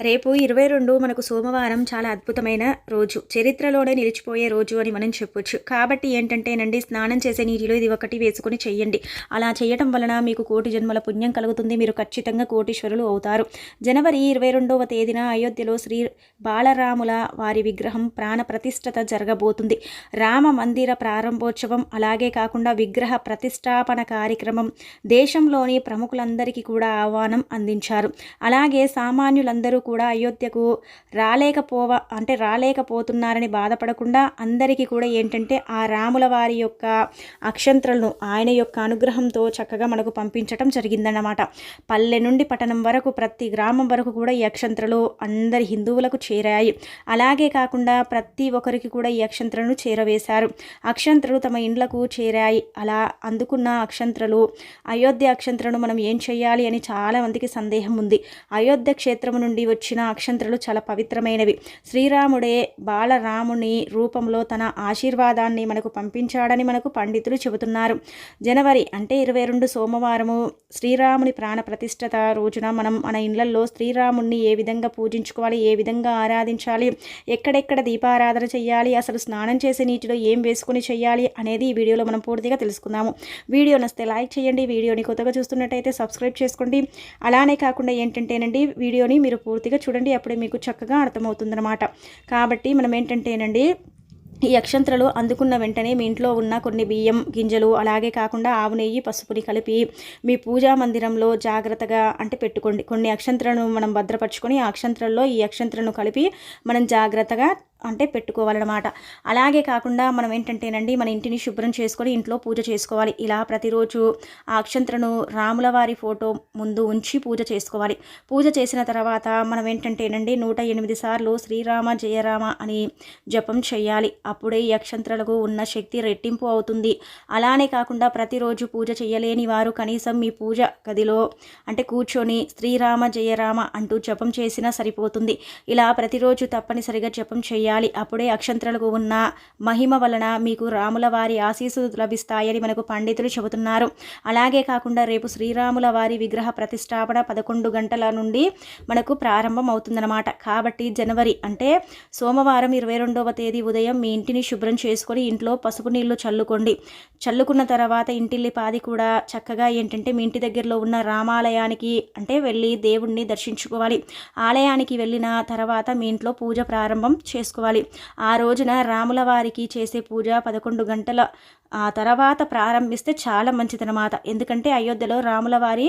రేపు ఇరవై రెండు మనకు సోమవారం చాలా అద్భుతమైన రోజు. చరిత్రలోనే నిలిచిపోయే రోజు అని మనం చెప్పొచ్చు. కాబట్టి ఏంటంటేనండి స్నానం చేసే నీటిలో ఇది ఒకటి వేసుకొని చేయండి అలా చేయటం వలన మీకు కోటి జన్మల పుణ్యం కలుగుతుంది. మీరు ఖచ్చితంగా కోటీశ్వరులు అవుతారు. జనవరి ఇరవై రెండవ తేదీన అయోధ్యలో శ్రీ బాలరాముల వారి విగ్రహం ప్రాణ ప్రతిష్టత జరగబోతుంది. రామ మందిర ప్రారంభోత్సవం అలాగే కాకుండా విగ్రహ ప్రతిష్టాపన కార్యక్రమం దేశంలోని ప్రముఖులందరికీ కూడా ఆహ్వానం అందించారు. అలాగే సామాన్యులందరూ కూడా అయోధ్యకు రాలేకపోవ అంటే రాలేకపోతున్నారని బాధపడకుండా అందరికీ కూడా ఏంటంటే ఆ రాముల వారి యొక్క అక్షంత్రలను ఆయన యొక్క అనుగ్రహంతో చక్కగా మనకు పంపించటం జరిగిందన్నమాట. పల్లె నుండి పట్టణం వరకు ప్రతి గ్రామం వరకు కూడా ఈ అక్షంత్రలు అందరి హిందువులకు చేరాయి. అలాగే కాకుండా ప్రతి ఒక్కరికి కూడా ఈ అక్షంత్రను చేరవేశారు. అక్షంత్రలు తమ ఇండ్లకు చేరాయి. అలా అందుకున్న అక్షంత్రలు అయోధ్య అక్షంత్రను మనం ఏం చేయాలి అని చాలా మందికి సందేహం ఉంది. అయోధ్య క్షేత్రము నుండి వచ్చిన అక్షంత్రులు చాలా పవిత్రమైనవి. శ్రీరాముడే బాలరాముని రూపంలో తన ఆశీర్వాదాన్ని మనకు పంపించాడని మనకు పండితులు చెబుతున్నారు. జనవరి అంటే ఇరవై రెండు సోమవారము శ్రీరాముని ప్రాణ ప్రతిష్టత రోజున మనం మన ఇళ్ళలో శ్రీరాముణ్ణి ఏ విధంగా పూజించుకోవాలి ఏ విధంగా ఆరాధించాలి ఎక్కడెక్కడ దీపారాధన చేయాలి అసలు స్నానం చేసే నీటిలో ఏం వేసుకుని చేయాలి అనేది ఈ వీడియోలో మనం పూర్తిగా తెలుసుకుందాము. వీడియో నస్తే లైక్ చేయండి వీడియోని కొత్తగా చూస్తున్నట్టయితే సబ్స్క్రైబ్ చేసుకోండి. అలానే కాకుండా ఏంటంటేనండి వీడియోని మీరు పూర్తిగా చూడండి అప్పుడే మీకు చక్కగా అర్థమవుతుందన్నమాట. కాబట్టి మనం ఏంటంటేనండి ఈ అక్షంత్రలు అందుకున్న వెంటనే మీ ఇంట్లో ఉన్న కొన్ని బియ్యం గింజలు అలాగే కాకుండా ఆవు నెయ్యి పసుపుని కలిపి మీ పూజా మందిరంలో జాగ్రత్తగా అంటే పెట్టుకోండి. కొన్ని అక్షంత్రలను మనం భద్రపరచుకొని ఆ అక్షంత్రల్లో ఈ అక్షంత్రను కలిపి మనం జాగ్రత్తగా అంటే పెట్టుకోవాలన్నమాట. అలాగే కాకుండా మనం ఏంటంటేనండి మన ఇంటిని శుభ్రం చేసుకొని ఇంట్లో పూజ చేసుకోవాలి. ఇలా ప్రతిరోజు ఆ అక్షంత్రను రాముల వారి ఫోటో ముందు ఉంచి పూజ చేసుకోవాలి. పూజ చేసిన తర్వాత మనం ఏంటంటేనండి నూట ఎనిమిది సార్లు శ్రీరామ జయరామ అని జపం చేయాలి. అప్పుడే ఈ అక్షంతలకు ఉన్న శక్తి రెట్టింపు అవుతుంది. అలానే కాకుండా ప్రతిరోజు పూజ చేయలేని వారు కనీసం మీ పూజ గదిలో అంటే కూర్చొని శ్రీరామ జయరామ అంటూ జపం చేసినా సరిపోతుంది. ఇలా ప్రతిరోజు తప్పనిసరిగా జపం చేయాలి. చేయాలి. అప్పుడే అక్షంత్రలకు ఉన్న మహిమ వలన మీకు రాముల వారి ఆశీస్సు లభిస్తాయని మనకు పండితులు చెబుతున్నారు. అలాగే కాకుండా రేపు శ్రీరాముల వారి విగ్రహ ప్రతిష్టాపన పదకొండు గంటల నుండి మనకు ప్రారంభం అవుతుందన్నమాట. కాబట్టి జనవరి అంటే సోమవారం ఇరవై రెండవ తేదీ ఉదయం మీ ఇంటిని శుభ్రం చేసుకొని ఇంట్లో పసుపు నీళ్ళు చల్లుకోండి. చల్లుకున్న తర్వాత ఇంటిల్లి పాది కూడా చక్కగా ఏంటంటే మీ ఇంటి దగ్గరలో ఉన్న రామాలయానికి అంటే వెళ్ళి దేవుణ్ణి దర్శించుకోవాలి. ఆలయానికి వెళ్ళిన తర్వాత మీ ఇంట్లో పూజ ప్రారంభం చేసుకోవాలి. చేసుకోవాలి ఆ రోజున రాముల వారికి చేసే పూజ పదకొండు గంటల. ఆ తర్వాత ప్రారంభిస్తే చాలా మంచిదనమాట ఎందుకంటే అయోధ్యలో రాముల వారి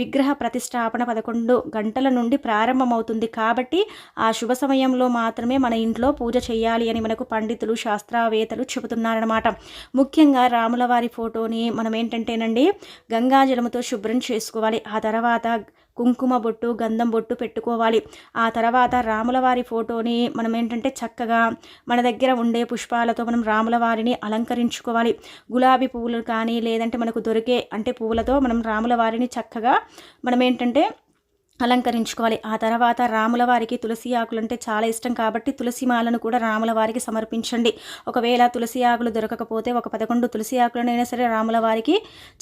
విగ్రహ ప్రతిష్టాపన పదకొండు గంటల నుండి ప్రారంభమవుతుంది. కాబట్టి ఆ శుభ సమయంలో మాత్రమే మన ఇంట్లో పూజ చేయాలి అని మనకు పండితులు శాస్త్రవేత్తలు చెబుతున్నారనమాట ముఖ్యంగా రాముల వారి ఫోటోని మనం ఏంటంటేనండి గంగాజలముతో శుభ్రం చేసుకోవాలి. ఆ తర్వాత కుంకుమ బొట్టు గంధం బొట్టు పెట్టుకోవాలి. ఆ తర్వాత రాములవారి ఫోటోని మనం ఏంటంటే చక్కగా మన దగ్గర ఉండే పుష్పాలతో మనం రాములవారిని అలంకరించుకోవాలి. గులాబీ పువ్వులు కానీ లేదంటే మనకు దొరికే అంటే పువ్వులతో మనం రాములవారిని చక్కగా మనం ఏంటంటే అలంకరించుకోవాలి. ఆ తర్వాత రాముల వారికి తులసి ఆకులు అంటే చాలా ఇష్టం కాబట్టి తులసి మాలను కూడా రాముల వారికి సమర్పించండి. ఒకవేళ తులసి ఆకులు దొరకకపోతే ఒక పదకొండు తులసి ఆకులనైనా సరే రాముల వారికి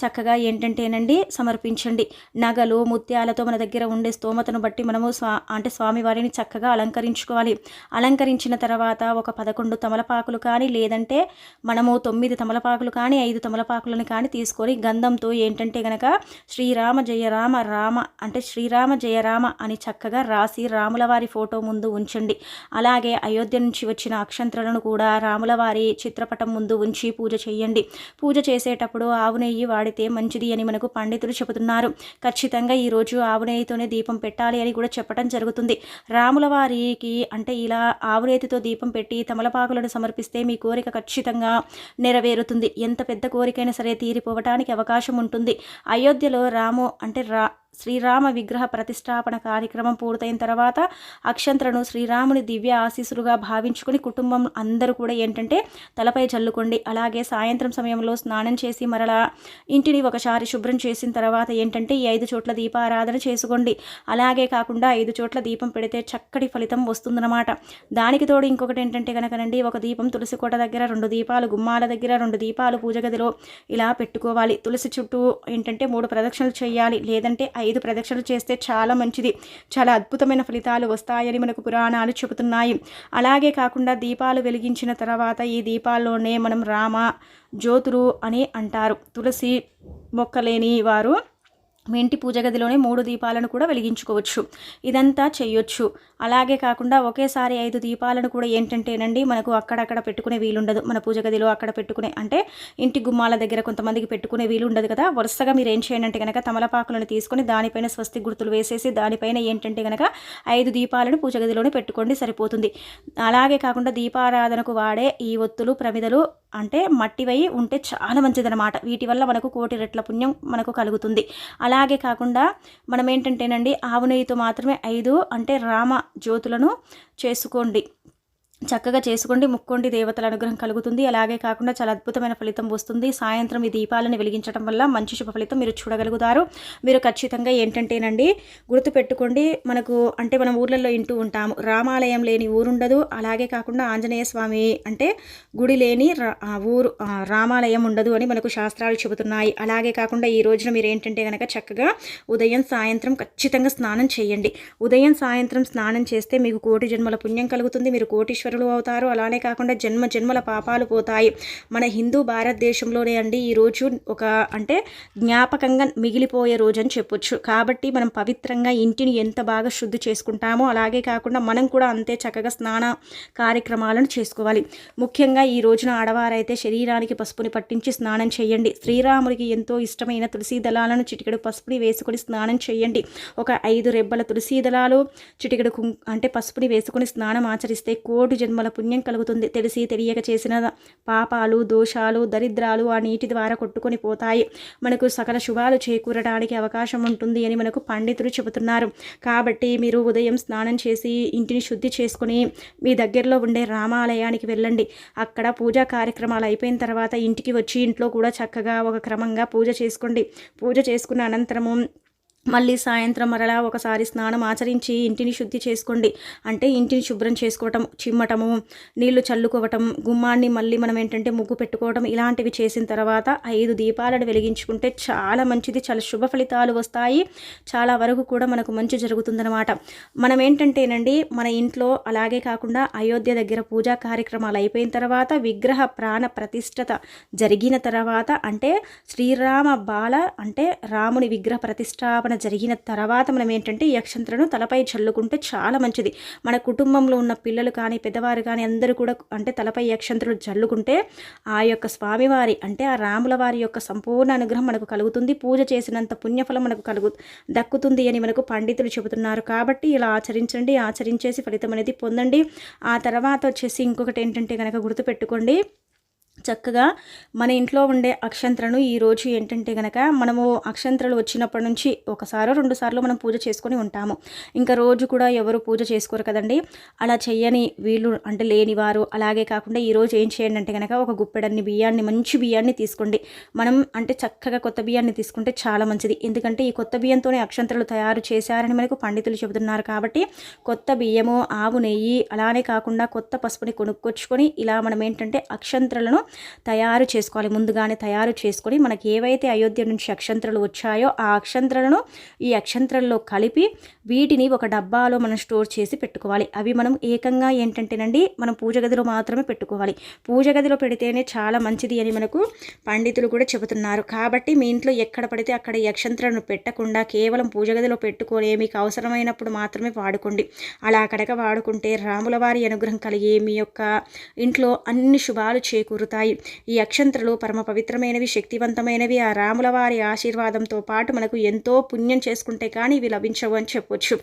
చక్కగా ఏంటంటేనండి సమర్పించండి. నగలు ముత్యాలతో మన దగ్గర ఉండే స్తోమతను బట్టి మనము స్వా అంటే స్వామివారిని చక్కగా అలంకరించుకోవాలి. అలంకరించిన తర్వాత ఒక పదకొండు తమలపాకులు కానీ లేదంటే మనము తొమ్మిది తమలపాకులు కానీ ఐదు తమలపాకులను కానీ తీసుకొని గంధంతో ఏంటంటే గనక శ్రీరామ జయ రామ రామ అంటే శ్రీరామ జయరామ అని చక్కగా రాసి రాములవారి ఫోటో ముందు ఉంచండి. అలాగే అయోధ్య నుంచి వచ్చిన అక్షంతలను కూడా రాములవారి చిత్రపటం ముందు ఉంచి పూజ చేయండి. పూజ చేసేటప్పుడు ఆవు నెయ్యి వాడితే మంచిది అని మనకు పండితులు చెబుతున్నారు. ఖచ్చితంగా ఈరోజు ఆవు నెయ్యితోనే దీపం పెట్టాలి అని కూడా చెప్పడం జరుగుతుంది. రాములవారికి అంటే ఇలా ఆవు నేతితో దీపం పెట్టి తమలపాకులను సమర్పిస్తే మీ కోరిక ఖచ్చితంగా నెరవేరుతుంది. ఎంత పెద్ద కోరికైనా సరే తీరిపోవటానికి అవకాశం ఉంటుంది. అయోధ్యలో రాము అంటే రా శ్రీరామ విగ్రహ ప్రతిష్టాపన కార్యక్రమం పూర్తయిన తర్వాత అక్షంత్రను శ్రీరాముని దివ్య ఆశీస్సులుగా భావించుకుని కుటుంబం అందరూ కూడా ఏంటంటే తలపై చల్లుకోండి. అలాగే సాయంత్రం సమయంలో స్నానం చేసి మరలా ఇంటిని ఒకసారి శుభ్రం చేసిన తర్వాత ఏంటంటే ఈ ఐదు చోట్ల దీపారాధన చేసుకోండి. అలాగే కాకుండా ఐదు చోట్ల దీపం పెడితే చక్కటి ఫలితం వస్తుందన్నమాట. దానికి తోడు ఇంకొకటి ఏంటంటే కనుకనండి ఒక దీపం తులసి కోట దగ్గర రెండు దీపాలు గుమ్మాల దగ్గర రెండు దీపాలు పూజ గదిలో ఇలా పెట్టుకోవాలి. తులసి చుట్టూ ఏంటంటే మూడు ప్రదక్షిణలు చేయాలి. లేదంటే ఐదు ప్రదక్షిణలు చేస్తే చాలా మంచిది. చాలా అద్భుతమైన ఫలితాలు వస్తాయని మనకు పురాణాలు చెబుతున్నాయి. అలాగే కాకుండా దీపాలు వెలిగించిన తర్వాత ఈ దీపాల్లోనే మనం రామ జ్యోతులు అని అంటారు. తులసి మొక్కలేని వారు మీ ఇంటి పూజ గదిలోనే మూడు దీపాలను కూడా వెలిగించుకోవచ్చు. ఇదంతా చేయొచ్చు. అలాగే కాకుండా ఒకేసారి ఐదు దీపాలను కూడా ఏంటంటేనండి మనకు అక్కడక్కడ పెట్టుకునే వీలుండదు. మన పూజ గదిలో అక్కడ పెట్టుకునే అంటే ఇంటి గుమ్మాల దగ్గర కొంతమందికి పెట్టుకునే వీలు ఉండదు కదా. వరుసగా మీరు ఏం చేయండి అంటే కనుక తమలపాకులను తీసుకొని దానిపైన స్వస్తి గుర్తులు వేసేసి దానిపైన ఏంటంటే కనుక ఐదు దీపాలను పూజ గదిలోనే పెట్టుకోండి సరిపోతుంది. అలాగే కాకుండా దీపారాధనకు వాడే ఈ ఒత్తులు ప్రమిదలు అంటే మట్టివై ఉంటే చాలా మంచిదన్నమాట. వీటి వల్ల మనకు కోటి రెట్ల పుణ్యం మనకు కలుగుతుంది. అలాగే కాకుండా మనం ఏంటంటేనండి ఆవు నెయ్యితో మాత్రమే ఐదు అంటే రామ జ్యోతులను చేసుకోండి. చక్కగా చేసుకోండి ముక్కోండి దేవతల అనుగ్రహం కలుగుతుంది. అలాగే కాకుండా చాలా అద్భుతమైన ఫలితం వస్తుంది. సాయంత్రం ఈ దీపాలను వెలిగించడం వల్ల మంచి శుభ ఫలితం మీరు చూడగలుగుతారు. మీరు ఖచ్చితంగా ఏంటంటేనండి గుర్తుపెట్టుకోండి మనకు అంటే మనం ఊర్లలో ఇంటూ ఉంటాము. రామాలయం లేని ఊరుండదు. అలాగే కాకుండా ఆంజనేయ స్వామి అంటే గుడి లేని ఊరు రామాలయం ఉండదు అని మనకు శాస్త్రాలు చెబుతున్నాయి. అలాగే కాకుండా ఈ రోజున మీరు ఏంటంటే కనుక చక్కగా ఉదయం సాయంత్రం ఖచ్చితంగా స్నానం చేయండి. ఉదయం సాయంత్రం స్నానం చేస్తే మీకు కోటి జన్మల పుణ్యం కలుగుతుంది. మీరు కోటీశ్వర కోటీశ్వరులు అవుతారు. అలానే కాకుండా జన్మ జన్మల పాపాలు పోతాయి. మన హిందూ భారతదేశంలోనే అండి ఈరోజు ఒక అంటే జ్ఞాపకంగా మిగిలిపోయే రోజు అని చెప్పొచ్చు. కాబట్టి మనం పవిత్రంగా ఇంటిని ఎంత బాగా శుద్ధి చేసుకుంటామో అలాగే కాకుండా మనం కూడా అంతే చక్కగా స్నాన కార్యక్రమాలను చేసుకోవాలి. ముఖ్యంగా ఈ రోజున ఆడవారైతే శరీరానికి పసుపుని పట్టించి స్నానం చేయండి. శ్రీరాముడికి ఎంతో ఇష్టమైన తులసి దళాలను చిటికెడు పసుపుని వేసుకొని స్నానం చేయండి. ఒక ఐదు రెబ్బల తులసి దళాలు చిటికెడు అంటే పసుపుని వేసుకొని స్నానం ఆచరిస్తే కోటి జన్మల పుణ్యం కలుగుతుంది. తెలిసి తెలియక చేసిన పాపాలు దోషాలు దరిద్రాలు ఆ నీటి ద్వారా కొట్టుకొని పోతాయి. మనకు సకల శుభాలు చేకూరడానికి అవకాశం ఉంటుంది అని మనకు పండితులు చెబుతున్నారు. కాబట్టి మీరు ఉదయం స్నానం చేసి ఇంటిని శుద్ధి చేసుకుని మీ దగ్గరలో ఉండే రామాలయానికి వెళ్ళండి. అక్కడ పూజా కార్యక్రమాలు అయిపోయిన తర్వాత ఇంటికి వచ్చి ఇంట్లో కూడా చక్కగా ఒక క్రమంగా పూజ చేసుకోండి. పూజ చేసుకున్న అనంతరము మళ్ళీ సాయంత్రం మరలా ఒకసారి స్నానం ఆచరించి ఇంటిని శుద్ధి చేసుకోండి. అంటే ఇంటిని శుభ్రం చేసుకోవటం చిమ్మటము నీళ్ళు చల్లుకోవటం గుమ్మాన్ని మళ్ళీ మనం ఏంటంటే ముగ్గు పెట్టుకోవటం ఇలాంటివి చేసిన తర్వాత ఐదు దీపాలను వెలిగించుకుంటే చాలా మంచిది చాలా శుభ ఫలితాలు వస్తాయి. చాలా వరకు కూడా మనకు మంచి జరుగుతుందనమాట మనం ఏంటంటేనండి మన ఇంట్లో అలాగే కాకుండా అయోధ్య దగ్గర పూజా కార్యక్రమాలు అయిపోయిన తర్వాత విగ్రహ ప్రాణ ప్రతిష్టత జరిగిన తర్వాత అంటే శ్రీరామ బాల అంటే రాముని విగ్రహ ప్రతిష్టాపన సమర్పణ జరిగిన తర్వాత మనం ఏంటంటే ఈ అక్షంతలను తలపై చల్లుకుంటే చాలా మంచిది. మన కుటుంబంలో ఉన్న పిల్లలు కానీ పెద్దవారు కానీ అందరూ కూడా అంటే తలపై అక్షంతలు చల్లుకుంటే ఆ యొక్క స్వామివారి అంటే ఆ రాముల వారి యొక్క సంపూర్ణ అనుగ్రహం మనకు కలుగుతుంది. పూజ చేసినంత పుణ్యఫలం మనకు కలుగు దక్కుతుంది అని మనకు పండితులు చెబుతున్నారు. కాబట్టి ఇలా ఆచరించండి ఆచరించేసి ఫలితం అనేది పొందండి. ఆ తర్వాత వచ్చేసి ఇంకొకటి ఏంటంటే కనుక గుర్తుపెట్టుకోండి. చక్కగా మన ఇంట్లో ఉండే అక్షంత్రను ఈరోజు ఏంటంటే కనుక మనము అక్షంత్రలు వచ్చినప్పటి నుంచి ఒకసారో రెండు సార్లు మనం పూజ చేసుకొని ఉంటాము. ఇంకా రోజు కూడా ఎవరు పూజ చేసుకోరు కదండి. అలా చేయని వీళ్ళు అంటే లేని వారు. అలాగే కాకుండా ఈరోజు ఏం చేయండి అంటే కనుక ఒక గుప్పెడన్ని బియ్యాన్ని మంచి బియ్యాన్ని తీసుకోండి. మనం అంటే చక్కగా కొత్త బియ్యాన్ని తీసుకుంటే చాలా మంచిది. ఎందుకంటే ఈ కొత్త బియ్యంతోనే అక్షంత్రలు తయారు చేశారని మనకు పండితులు చెబుతున్నారు కాబట్టి కొత్త బియ్యము ఆవు నెయ్యి అలానే కాకుండా కొత్త పసుపుని కొనుక్కొచ్చుకొని ఇలా మనం ఏంటంటే అక్షంత్రలను తయారు చేసుకోవాలి ముందుగానే తయారు చేసుకొని మనకి ఏవైతే అయోధ్య నుంచి అక్షంత్రలు వచ్చాయో ఆ అక్షంత్రలను ఈ అక్షంత్రల్లో కలిపి వీటిని ఒక డబ్బాలో మనం స్టోర్ చేసి పెట్టుకోవాలి. అవి మనం ఏకంగా ఏంటంటేనండి మనం పూజ గదిలో మాత్రమే పెట్టుకోవాలి. పూజ గదిలో పెడితేనే చాలా మంచిది అని మనకు పండితులు కూడా చెబుతున్నారు. కాబట్టి మీ ఇంట్లో ఎక్కడ పడితే అక్కడ ఈ అక్షంత్రలను పెట్టకుండా కేవలం పూజ గదిలో పెట్టుకొని మీకు అవసరమైనప్పుడు మాత్రమే వాడుకోండి. అలా అక్కడక వాడుకుంటే రాముల వారి అనుగ్రహం కలిగి మీ యొక్క ఇంట్లో అన్ని శుభాలు చేకూరుతాయి. ఉంటాయి ఈ అక్షంత్రలు పరమ పవిత్రమైనవి శక్తివంతమైనవి. ఆ రాముల వారి ఆశీర్వాదంతో పాటు మనకు ఎంతో పుణ్యం చేసుకుంటే కానీ ఇవి లభించవు అని చెప్పొచ్చు.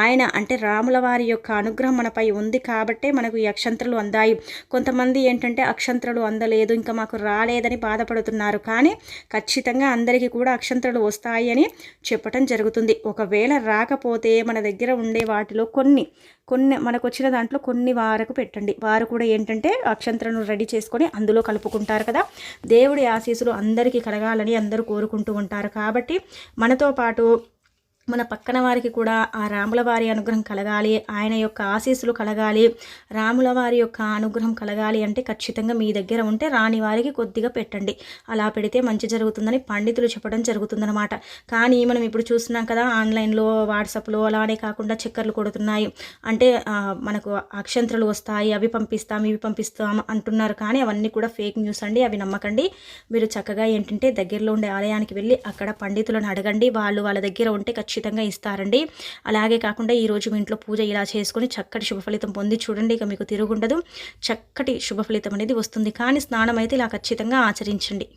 ఆయన అంటే రాముల వారి యొక్క అనుగ్రహం మనపై ఉంది కాబట్టే మనకు ఈ అక్షంత్రలు అందాయి. కొంతమంది ఏంటంటే అక్షంత్రలు అందలేదు ఇంకా మాకు రాలేదని బాధపడుతున్నారు. కానీ ఖచ్చితంగా అందరికీ కూడా అక్షంత్రులు వస్తాయి అని చెప్పటం జరుగుతుంది. ఒకవేళ రాకపోతే మన దగ్గర ఉండే వాటిలో కొన్ని కొన్ని మనకు వచ్చిన దాంట్లో కొన్ని వారకు పెట్టండి. వారు కూడా ఏంటంటే అక్షంతలను రెడీ చేసుకొని అందులో కలుపుకుంటారు కదా. దేవుడి ఆశీస్సులు అందరికీ కలగాలని అందరూ కోరుకుంటూ ఉంటారు. కాబట్టి మనతో పాటు మన పక్కన వారికి కూడా ఆ రాముల వారి అనుగ్రహం కలగాలి ఆయన యొక్క ఆశీస్సులు కలగాలి రాముల వారి యొక్క అనుగ్రహం కలగాలి అంటే ఖచ్చితంగా మీ దగ్గర ఉంటే రాని వారికి కొద్దిగా పెట్టండి. అలా పెడితే మంచి జరుగుతుందని పండితులు చెప్పడం జరుగుతుందనమాట కానీ మనం ఇప్పుడు చూస్తున్నాం కదా ఆన్లైన్లో వాట్సాప్లో అలానే కాకుండా చక్కర్లు కొడుతున్నాయి. అంటే మనకు అక్షంతలు వస్తాయి అవి పంపిస్తాం ఇవి పంపిస్తాం అంటున్నారు. కానీ అవన్నీ కూడా ఫేక్ న్యూస్ అండి అవి నమ్మకండి. మీరు చక్కగా ఏంటంటే దగ్గరలో ఉండే ఆలయానికి వెళ్ళి అక్కడ పండితులను అడగండి. వాళ్ళు వాళ్ళ దగ్గర ఉంటే ఖచ్చితంగా ఇస్తారండి. అలాగే కాకుండా ఈరోజు మీ ఇంట్లో పూజ ఇలా చేసుకొని చక్కటి శుభ ఫలితం పొంది చూడండి. ఇక మీకు తిరుగుండదు. చక్కటి శుభ ఫలితం అనేది వస్తుంది. కానీ స్నానం అయితే ఇలా ఖచ్చితంగా ఆచరించండి.